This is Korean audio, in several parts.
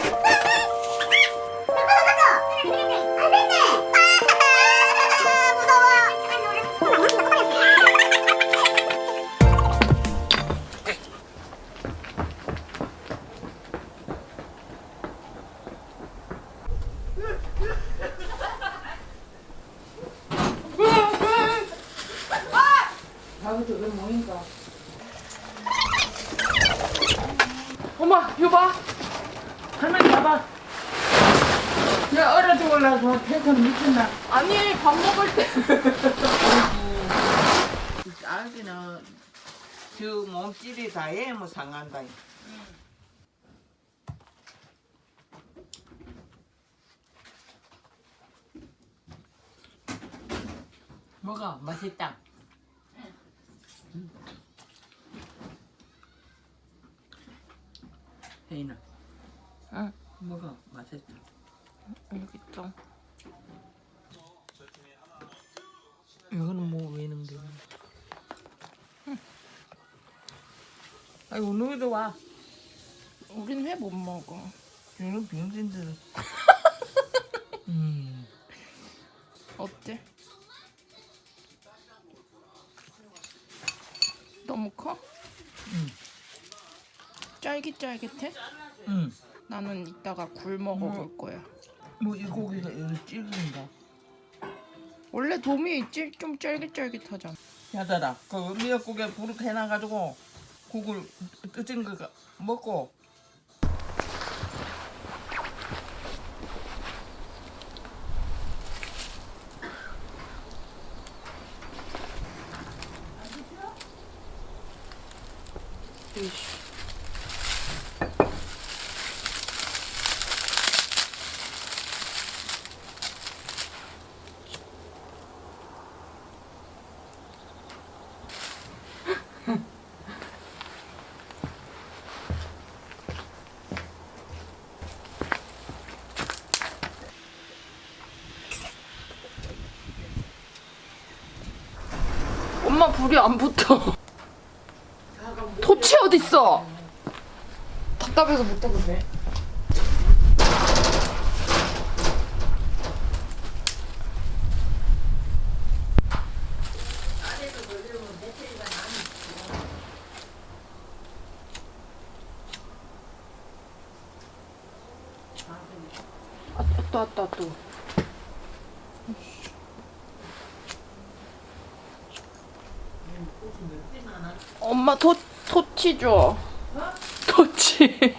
Ha 할머니 봐봐. 야, 얼어 죽을라서 텐션 미쳤나? 아니, 밥 먹을 때. 아기는 저 몸집이 다해 뭐 상한다. 뭐가 맛있다. 혜인아, 응, 뭐가 맛있다. 여기 있죠. 이거는 뭐 왜는 게? 아이고 누구도 와. 우린 회 못 먹어. 이런 병신들. 음. 어때? 너무 커? 응. 쫄깃쫄깃해? 응. 나는 이따가 굴 먹어볼 거야. 뭐 이 고기가 이렇게 찔긴다. 원래 도미 찔- 좀 쫄깃쫄깃하잖아. 야다라, 그 미역국에 부르게 해놔가지고 국을 뜨진 거 먹고. 불이 안 붙어. 토치 어딨어? 답답해서 못 잡으네. 아, 또 왔다 또. 엄마 토 토치 줘. 토치.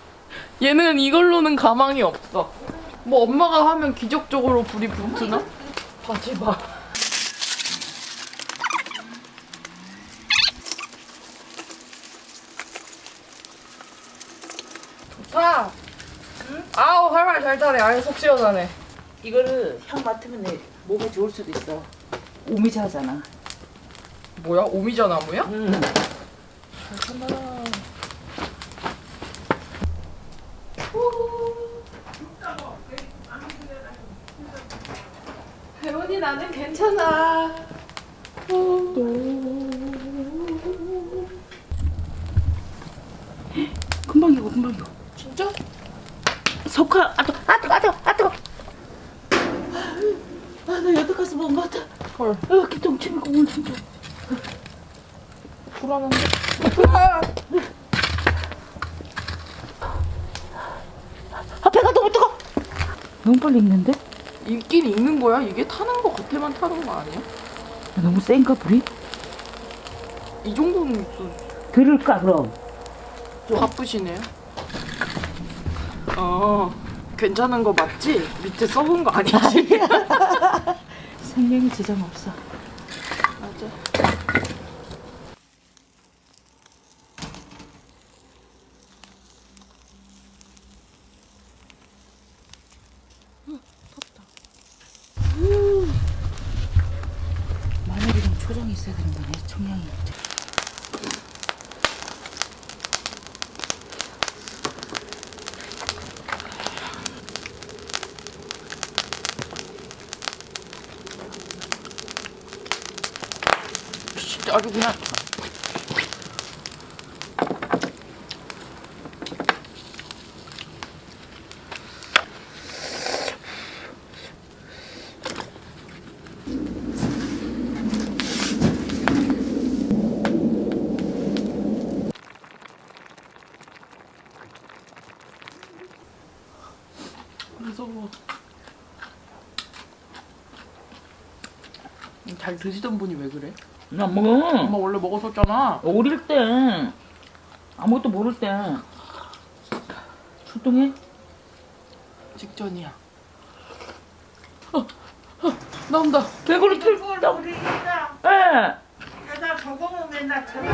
얘는 이걸로는 가망이 없어. 뭐 엄마가 하면 기적적으로 불이 붙으나? 봐지 마. 좋다. 아우 할말 잘 타네. 아예 속 시원하네. 이거를 향 맡으면 내 몸에 좋을 수도 있어. 오미자잖아. 뭐야? 오미자 나무야? 응. 할머니 나는 괜찮아. 금방 익어, 금방 익어. 진짜? 석화, 아, 뜨거, 아, 뜨거, 아, 뜨거, 아, 뜨거. 아, 나 여태 가서 먹은 것 같아. 헐. 아, 기똥침이 오늘 진짜. 불안한데? 아, 배가 너무 뜨거. 너무 빨리 익는데? 익긴 익는 거야? 이게 타는 거 겉에만 타는 거 아니야? 너무 센가 불이? 이 정도는 있어. 들을까 그럼? 바쁘시네요. 어, 괜찮은 거 맞지? 밑에 써본 거 아니지? 생명이 지장 없어. 있어야 되는 거네 총량이. 진짜 아주구나. 드시던 분이 왜 그래? 나 먹어. 엄마 원래 먹었었잖아. 어릴 때 아무것도 모를 때 출동해? 직전이야. 어, 어, 나온다. 개구리 킬. 우리 이다 예. 내가 저거면 맨날 전화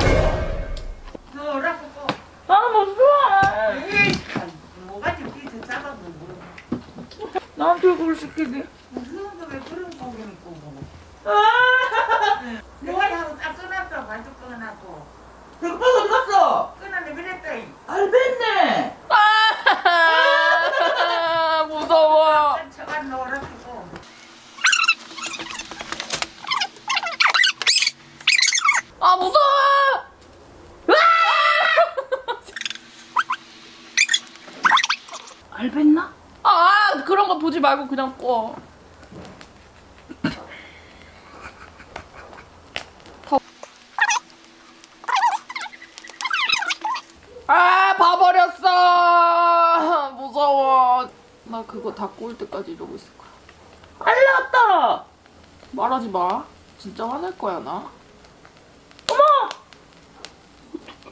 너라고 꼭아 무서워. 에이 참 뭐가 좀 뒤에서 잡아도 뭐 나한테 그걸 시키지. 무슨 거왜 그런 고기를 구워 아. 내가 하고 딱 끊었어 완전 끊어놨고 백박 어디 갔어? 끊었는데 그랬다 이. 알겠네. 아, 무서워. 저가 꼭 아, 무서워. 알겠나? 아, 그런 거 보지 말고 그냥 꺼. 더- 아, 봐버렸어. 무서워. 나 그거 다 꼬일 때까지 이러고 있을 거야. 알랐다. 말하지 마. 진짜 화낼 거야, 나. 어머.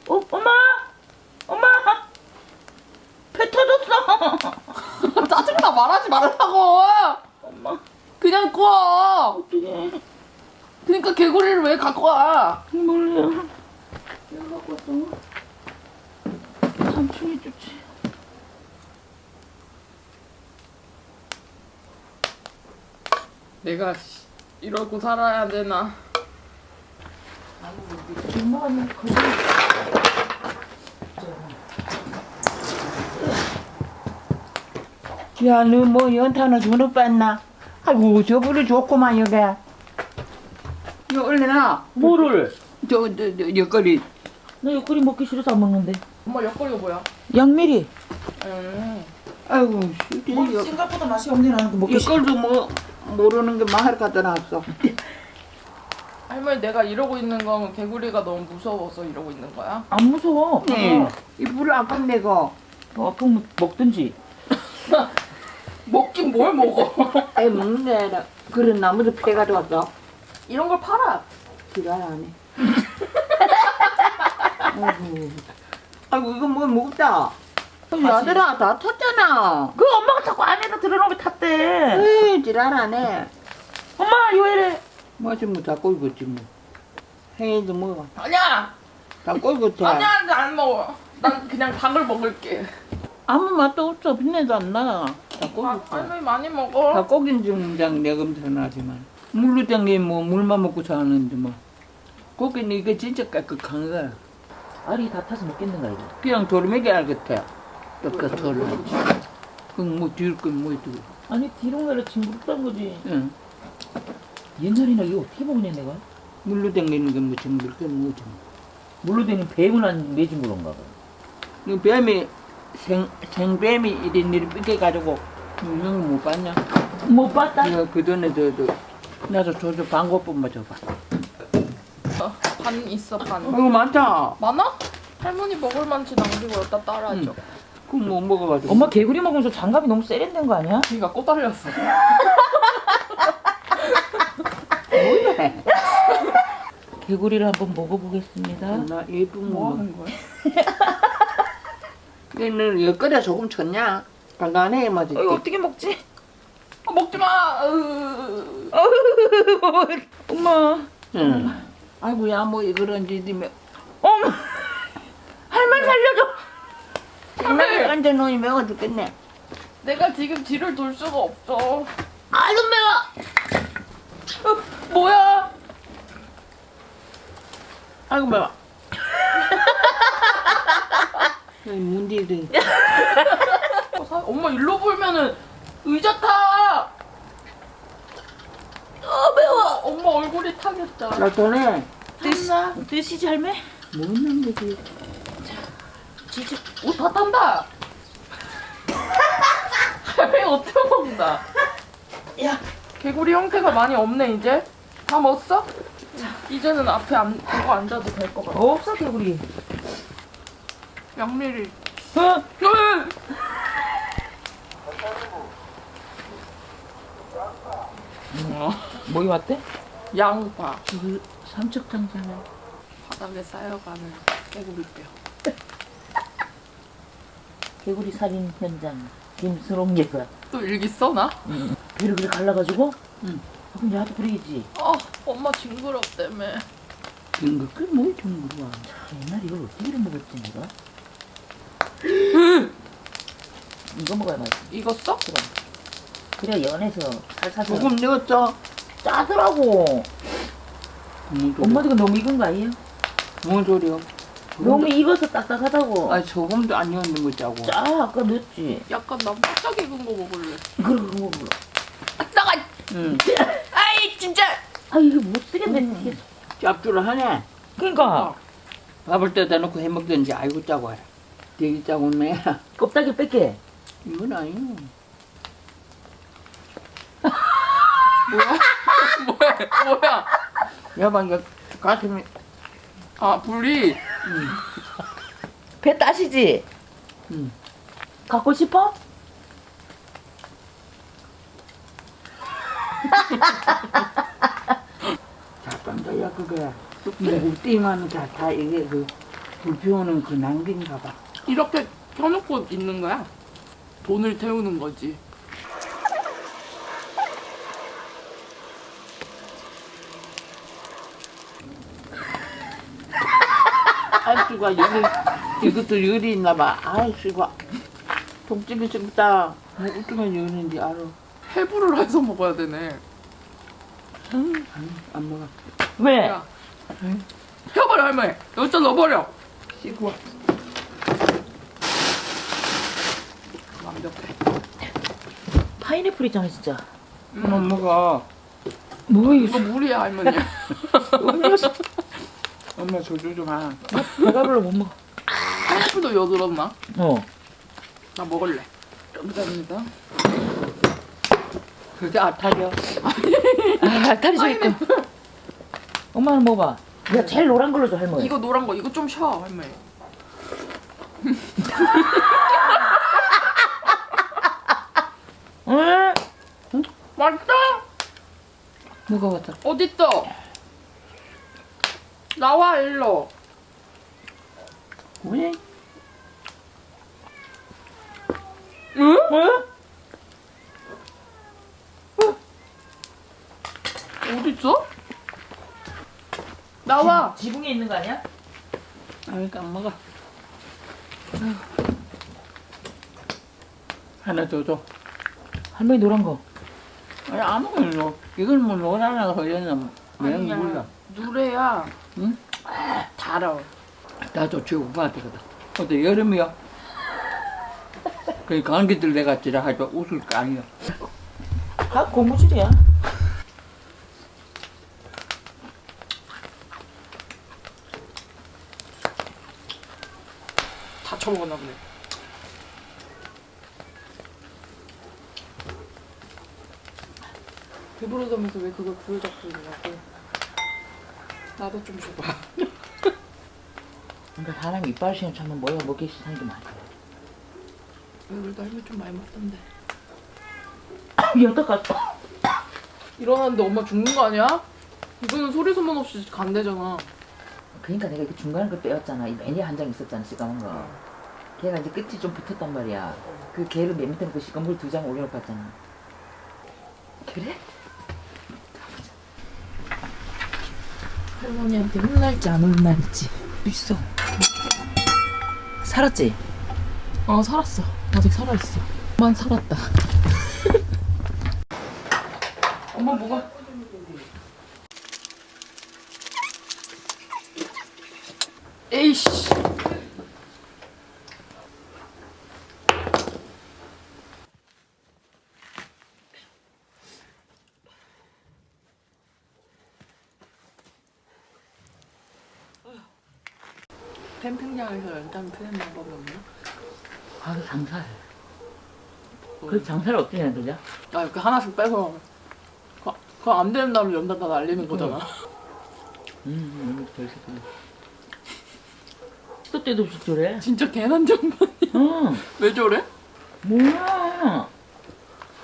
어, 엄마. 엄마. 배 터졌어. 짜증나, 말하지 말라고. 엄마. 그냥 꺼. 어떡해. 그러니까 개구리를 왜 갖고 와? 몰라. 내가 갖고 왔어. 삼촌이 좋지. 내가 씨, 이러고 살아야 되나? 엄마는 거기. 야, 너 뭐 연탄을 주로 뺐나? 아이고, 저불이 좋구만, 여기. 이거 얼려놔. 뭐를? 저, 저, 저, 옆구리. 나 옆구리 먹기 싫어서 안 먹는데. 엄마 옆구리가 뭐야? 양미리. 음. 아이고, 씨. 뭐 생각보다 맛이 없네 나는 그 먹기 싫어. 옆구리도 뭐, 모르는 게 마을 갖다 놨어. 할머니 내가 이러고 있는 건 개구리가 너무 무서워서 이러고 있는 거야? 안 무서워. 네. 봐봐. 이 불을 안 끝내고. 어, 아프면 먹든지. 먹긴 뭘 먹어? 아이, 먹는데, 그런 나무도 패가 들었어. 이런 걸 팔아. 지랄 안 해. 아이고. 아이고, 이거 뭐 무겁다. 야들아, 다 탔잖아. 그 엄마가 자꾸 안에다 들어놓으면 탔대. 에이, 지랄 안 해. 엄마 요애래. 뭐지, 뭐, 다 꼴겠지, 뭐. 행이도 먹어. 아니야. 다 꼴겠지. 아니야, 나안 먹어. 난 그냥 닭을 먹을게. 아무 맛도 없어. 빛내도 안 나. 다 아, 꼴겠지. 할머니 많이 다 먹어. 고긴 중장 내금전하지만. 물로 땡기 뭐, 물만 먹고 사는데 뭐. 고기는 이게 진짜 깨끗한 거야. 알이 다 타서 먹겠는가 이거. 그냥 도르맥이 알 같아. 깨끗하로. 그럼 뭐, 뒤를 건뭐 있고. 아니 디롱가를 징그럽다는 거지. 응. 옛날에나 이거 어떻게 먹냐 내가? 물로 땡기는 게뭐 정글 게 뭐지. 물로 되는 뱀을 안 매진 그런가 봐. 그 뱀이, 생, 생뱀이 이리 이리 삐개가지고, 이런 거못 봤냐? 못 봤다. 이거 그 전에 저, 저, 나도 저저 줘봐. 어, 반 있어, 반. 이거 많다. 많아? 할머니 먹을 만치 남기고 여기다 따라줘. 응. 그거 못 먹어가지고. 엄마 개구리 먹으면서 장갑이 너무 세련된 거 아니야? 귀가 꼬달렸어. 뭐해? 개구리를 한번 먹어보겠습니다. 나 예쁜 뭐 거. 하는 거야? 얘는 옆거리에 조금 쳤냐? 간간해 맞지? 어, 이거 어떻게 먹지? 어, 먹지 마. 으. 엄마. 응. 아이고야 뭐 이거런지 니면 엄마. 할머니 살려줘. 장난을 앉아 놓으면 매워 죽겠네. 내가 지금 뒤를 돌 수가 없어. 아좀 매워. 어, 뭐야? 아이고 매워. 문디들. 어, 사- 엄마 일로 보면은 의자 타. 어 매워. 엄마 얼굴이 타겠다. 나 전에 탔나? 드시지 할매? 먹는 거지. 지지 옷다 탄다. 할배옷 들어먹는다. 야 개구리 형태가 많이 없네 이제. 다 먹었어? 자 이제는 앞에 안 보고 앉아도 될 것 같아. 없어 개구리. 양미리. 어? 어? 어? 뭐이 왔대? 양파. 그 삼척탕 사면 바닥에 쌓여가는 개구리뼈. 개구리 살인 현장 김수롱 예가 또 일기 써나? 배를 그래 갈라가지고 응. 아, 그럼 야도 그래야지 어, 엄마 징그럽다며. 그런 거 그뭐 좀 물어봐. 옛날에 이걸 어떻게 이래 먹었지 내가 이거 먹어야 맛있어 익었어? 그래 연해서 살사서 조금 넣었죠. 짜더라고? 엄마도 이거 너무 익은 거 아니에요? 뭔 소리야? 너무 익어서 딱딱하다고 아 소금도 안 넣는 거 짜고. 짜 아까 넣었지 약간 난 바짝 익은 거 먹을래. 그래 그거 먹어 나가! 응. 아이, 진짜! 아 이거 못 쓰겠네 이게. 짭조름하네. 그러니까 밥을 떼다 놓고 해 먹든지 아이고 짜고 해라. 되게 짜고 매. 껍데기 뺄게 이건 아니요. 뭐야? 뭐야? 뭐야? 야봐 이거 가슴이 아, 불이. 배 따시지? 응. 갖고 싶어? 자판다야 그거야. 뭐 띠만 다다 이게 그 불피우는 그 낭비인가 봐. 이렇게 켜놓고 있는 거야? 돈을 태우는 거지. 아이씨가 열이 이것도 열이 있나 봐. 아이씨가 통증이 생겼다. 뭐 어쩌면 열인지 알아. 해부를 해서 먹어야 되네. 아니, 안 먹어. 왜? 야. 펴버려, 할머니. 여기다 넣어버려. 씻고. 완벽해. 파인애플 있잖아 진짜 그만 먹어. 뭐 이거 물이야, 할머니. 엄마 소주 좀 하. 배가 별로 못 먹어 파인애플도 여들었나? 어나 먹을래. 감사합니다. 그게 아타려. 아, 알타리 저 있고 엄마는 먹어봐 야 제일 노란 걸로 줘 할머니 이거 노란 거, 이거 좀 쉬어, 할머니. 응? 맛있다! 먹어봤다. 어딨어? 나와, 일로. 왜? 응? 어딨어? 나와! 지붕에 있는 거 아니야? 아이까 안 먹어. 아휴. 하나 더 줘. 할머니 노란 거 아니 아무거나 이건 뭐 노란하고 허연은 내가 아니야. 몰라. 누래야. 응? 달아. 나도 거다. 어때 여름이야? 그 감기들 내가 지라 하죠 웃을 거 아니야. 다 고무줄이야 다 쳐먹었나 보네. 배부르다면서 왜 그걸 부여잡고 있냐고. 나도 좀 줘봐. 그러니까 사람이 이빨 시험 참면 뭐야 먹기 싫다는 게 많아 왜 그래도 할머니 좀 많이 먹던데. 여태까지 일어났는데 엄마 죽는 거 아니야? 이거는 소리 소문 없이 간대잖아. 그러니까 내가 이거 중간에 걸 빼었잖아 이 매니아 한장 있었잖아 시꺼먼 거 걔가 이제 끝이 좀 붙었단 말이야 그 걔를 맨 밑에 놓고 시꺼먼 걸두장 올려놓고 왔잖아 그래? 할머니한테 혼날지 안 혼날지 있어 살았지? 어 살았어. 아직 살아있어. 만 살았다. 엄마 뭐가? 캠핑장에서 연장 트는 방법이 없나? 아 장사해 그 장사를 어떻게 해야 되냐? 아 이렇게 하나씩 빼서 그거, 그거 안 되는 날로 연단 다 날리는 거잖아. 음, 너무 더 있어. 또 때도 없이 저래? 진짜 개난 장반이. 응, 왜 저래? 뭐야.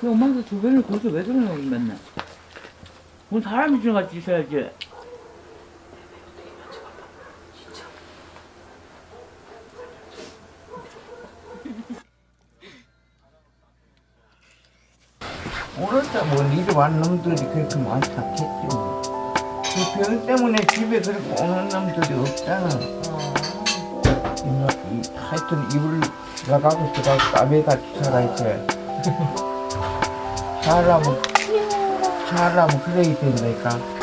그 엄마한테 두 배를 거기서 왜 그러냐고 맨날. 뭐 사람이 좀 같이 있어야지. 왔 놈들이 그렇게 많이 찾겠지 뭐. 그병 때문에 집에 그렇게 오는 놈들이 없잖아. 이, 이, 하여튼 이불 나가고 들어가고 까매같이 살아있어. 사람은, 사람은 그래야 된다니까.